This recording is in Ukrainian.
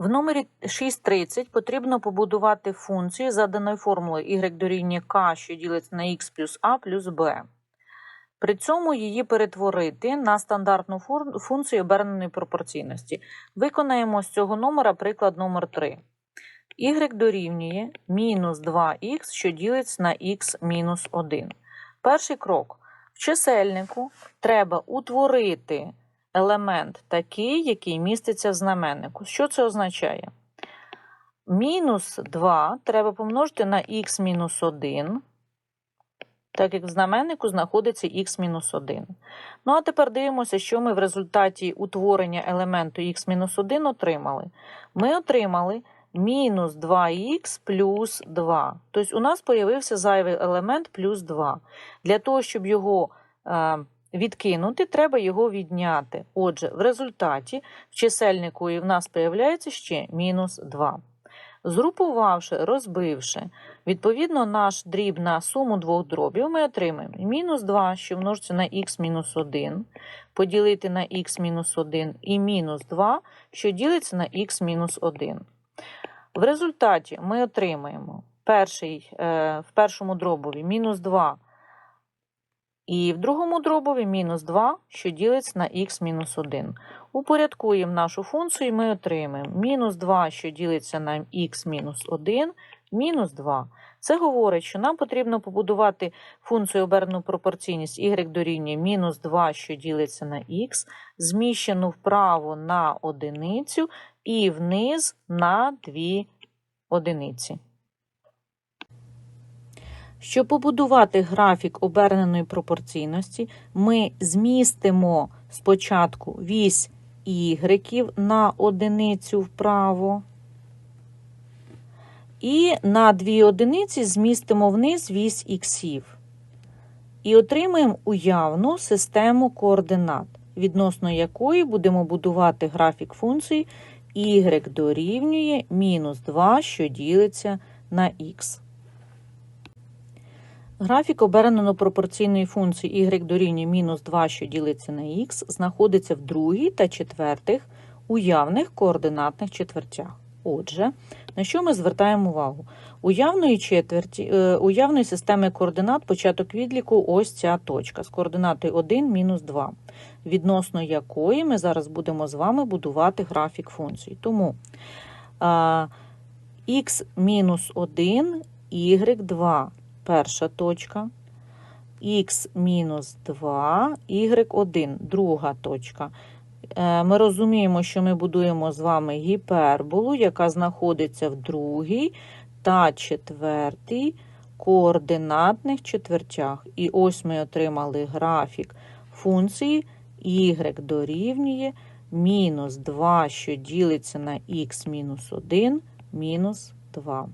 В номері 6.30 потрібно побудувати функцію за даною формулою y дорівнює k, що ділиться на x плюс a плюс b. При цьому її перетворити на стандартну функцію оберненої пропорційності. Виконаємо з цього номера приклад номер 3. y дорівнює мінус 2х, що ділиться на х мінус 1. Перший крок. В чисельнику треба утворити елемент такий, який міститься в знаменнику. Що це означає? Мінус 2 треба помножити на х мінус 1, так як в знаменнику знаходиться х мінус 1. Ну а тепер дивимося, що ми в результаті утворення елементу х мінус 1 отримали. Ми отримали мінус 2х плюс 2. Тобто у нас з'явився зайвий елемент плюс 2. Для того, щоб його е, відкинути, треба його відняти. Отже, в результаті в чисельнику в нас з'являється ще мінус 2. Згрупувавши, розбивши, відповідно, наш дріб на суму двох дробів, ми отримаємо мінус 2, що множиться на х мінус 1, поділити на х мінус 1 і мінус 2, що ділиться на х мінус 1. В результаті ми отримаємо перший, е, в першому дробові мінус 2, і в другому дробові мінус 2, що ділиться на х мінус 1. Упорядкуємо нашу функцію, і ми отримаємо мінус 2, що ділиться на х мінус 1, мінус 2. Це говорить, що нам потрібно побудувати функцію обернену пропорційність y дорівнює мінус 2, що ділиться на х, зміщену вправо на одиницю і вниз на 2 одиниці. Щоб побудувати графік оберненої пропорційності, ми змістимо спочатку вісь ігреків на одиницю вправо. І на дві одиниці змістимо вниз вісь іксів. І отримаємо уявну систему координат, відносно якої будемо будувати графік функції y дорівнює мінус 2, що ділиться на х. Графік обернено пропорційної функції y дорівнює мінус 2, що ділиться на х, знаходиться в другій та четвертих уявних координатних четвертях. Отже, на що ми звертаємо увагу? Уявної четверті, е, уявної системи координат початок відліку ось ця точка з координатою 1, мінус 2, відносно якої ми зараз будемо з вами будувати графік функції. Тому а, х мінус 1, y2 перша точка, х мінус 2, y1 друга точка. Е, Ми розуміємо, що ми будуємо з вами гіперболу, яка знаходиться в другій та четвертій координатних четвертях. І ось ми отримали графік функції y дорівнює мінус 2, що ділиться на х мінус 1, мінус 2.